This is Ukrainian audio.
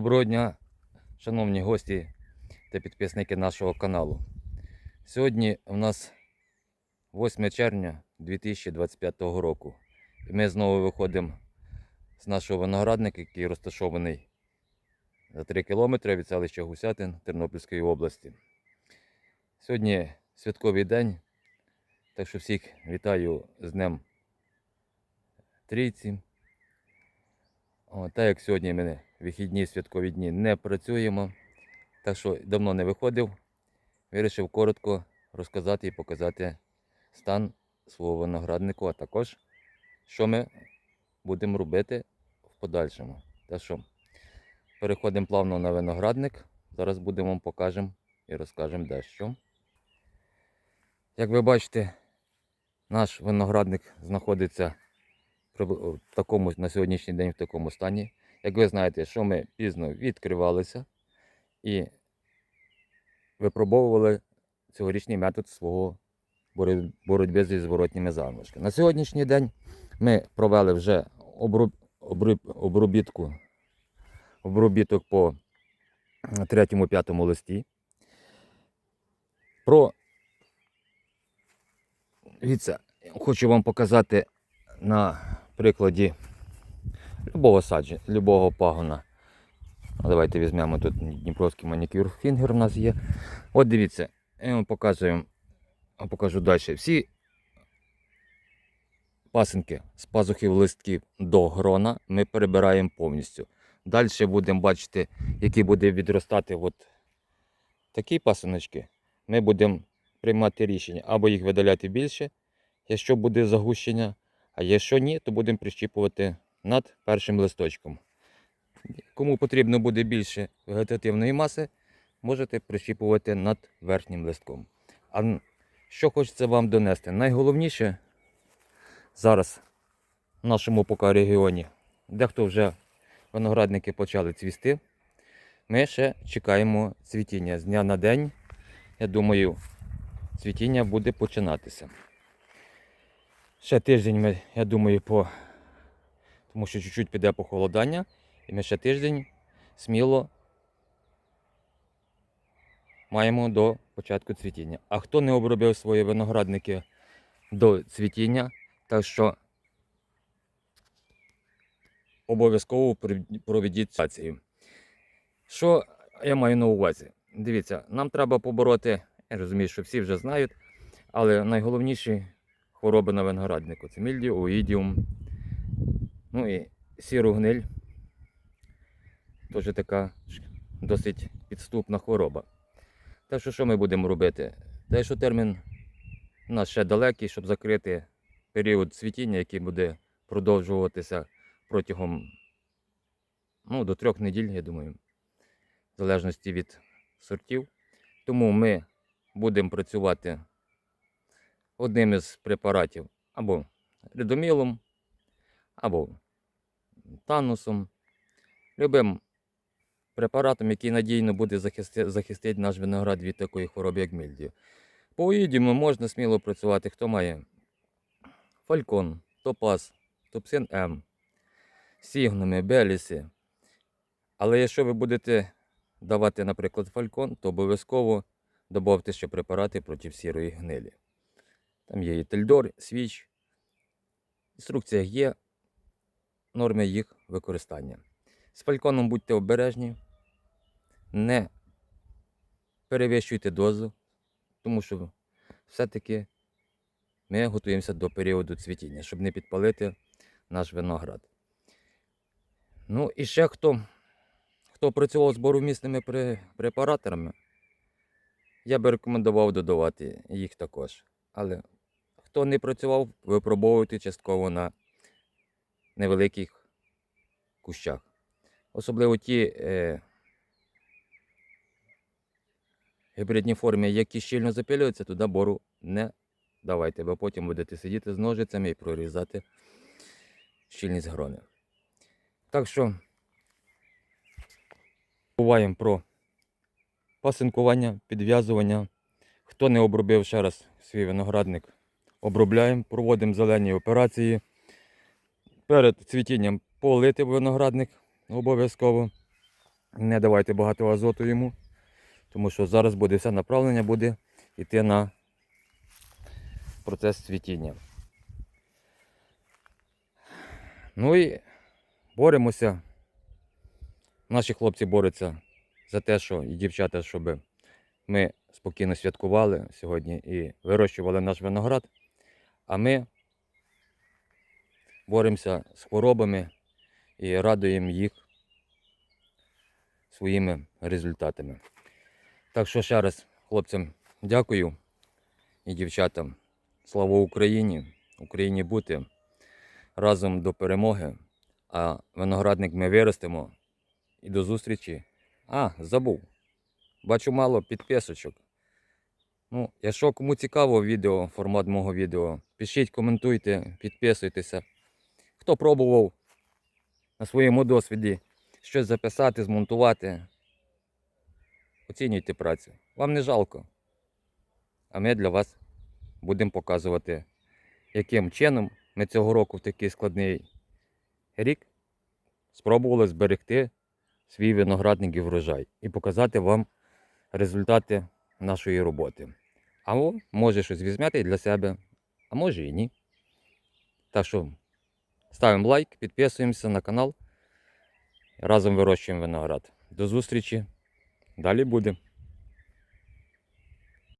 Доброго дня, шановні гості та підписники нашого каналу. Сьогодні у нас 8 червня 2025 року. І ми знову виходимо з нашого виноградника, який розташований за 3 кілометри від селища Гусятин Тернопільської області. Сьогодні святковий день, так що всіх вітаю з Днем Трійці. Так як сьогодні ми вихідні святкові дні не працюємо, так що давно не виходив, вирішив коротко розказати і показати стан свого винограднику, а також що ми будемо робити в подальшому. Так що переходимо плавно на виноградник. Зараз будемо вам покажемо і розкажемо дещо. Як ви бачите, наш виноградник знаходиться в такому на сьогоднішній день в такому стані. Як ви знаєте, що ми пізно відкривалися і випробовували цьогорічний метод свого боротьби зі зворотніми заморозками. На сьогоднішній день ми провели вже оброб, оброб, обробітку, обробіток по третьому-п'ятому листі. Про Дивіться, хочу вам показати на прикладі любого саджі, любого пагона. Давайте візьмемо тут Дніпровський манікюр фінгер у нас є. От дивіться, я вам показую, покажу далі. Всі пасинки з пазухів листків до грона ми перебираємо повністю. Далі будемо бачити, які буде відростати от такі пасиночки. Ми будемо приймати рішення або їх видаляти більше, якщо буде загущення, а якщо ні, то будемо прищіпувати над першим листочком. Кому потрібно буде більше вегетативної маси, можете прищіпувати над верхнім листком. А що хочеться вам донести? Найголовніше зараз в нашому поки регіоні, дехто вже виноградники почали цвісти. Ми ще чекаємо цвітіння з дня на день. Я думаю, цвітіння буде починатися. Ще тиждень ми, я думаю, по... тому що чуть-чуть піде похолодання, і ми ще тиждень сміло маємо до початку цвітіння. А хто не обробив свої виноградники до цвітіння, так що обов'язково проведіть цю. Що я маю на увазі? Дивіться, нам треба побороти, я розумію, що всі вже знають, але найголовніші хвороби на винограднику це мільдіум, оїдіум, ну і сіру гниль. Теж така досить підступна хвороба. Так що що ми будемо робити? Те, що термін у нас ще далекий, щоб закрити період цвітіння, який буде продовжуватися протягом ну, до трьох неділь, я думаю, в залежності від сортів. Тому ми будемо працювати одним із препаратів або редомілом, або танусом, любим препаратом, який надійно буде захисти, захистити наш виноград від такої хвороби, як мільдію. По оїдіму можна сміло працювати, хто має фалькон, топаз, топсин М, сігнуми, беліси. Але якщо ви будете давати, наприклад, фалькон, то обов'язково додавте ще препарати проти сірої гнилі. Там є і тельдор, свіч. В інструкціях є норми їх використання. З фальконом будьте обережні, не перевищуйте дозу, тому що все-таки ми готуємося до періоду цвітіння, щоб не підпалити наш виноград. Ну і ще хто, хто працював з боромісними пре- препараторами, я би рекомендував додавати їх також. Але хто не працював, випробовуйте частково на невеликих кущах. Особливо ті е, гібридні форми, які щільно запилюються, туди бору не давайте, бо потім будете сидіти з ножицями і прорізати щільність грони. Так що буваємо про пасинкування, підв'язування. Хто не обробив ще раз свій виноградник, обробляємо, проводимо зелені операції. Перед цвітінням полити виноградник обов'язково. Не давайте багато азоту йому, тому що зараз буде все направлення буде йти на процес цвітіння. Ну і боремося. Наші хлопці борються за те, що і дівчата, щоб ми спокійно святкували сьогодні і вирощували наш виноград. А ми боремося з хворобами і радуємо їх своїми результатами. Так що ще раз хлопцям дякую і дівчатам. Слава Україні! Україні бути разом до перемоги. А виноградник ми виростемо. І до зустрічі. А, забув. Бачу мало підписочок. Ну, якщо кому цікаво відео, формат мого відео, пишіть, коментуйте, підписуйтеся. Хто пробував на своєму досвіді щось записати, змонтувати, оцінюйте працю. Вам не жалко. А ми для вас будемо показувати, яким чином ми цього року в такий складний рік спробували зберегти свій виноградник і врожай і показати вам результати нашої роботи. А може щось візьмете для себе, а може і ні. Так що ставимо лайк, підписуємося на канал. Разом вирощуємо виноград. До зустрічі. Далі буде.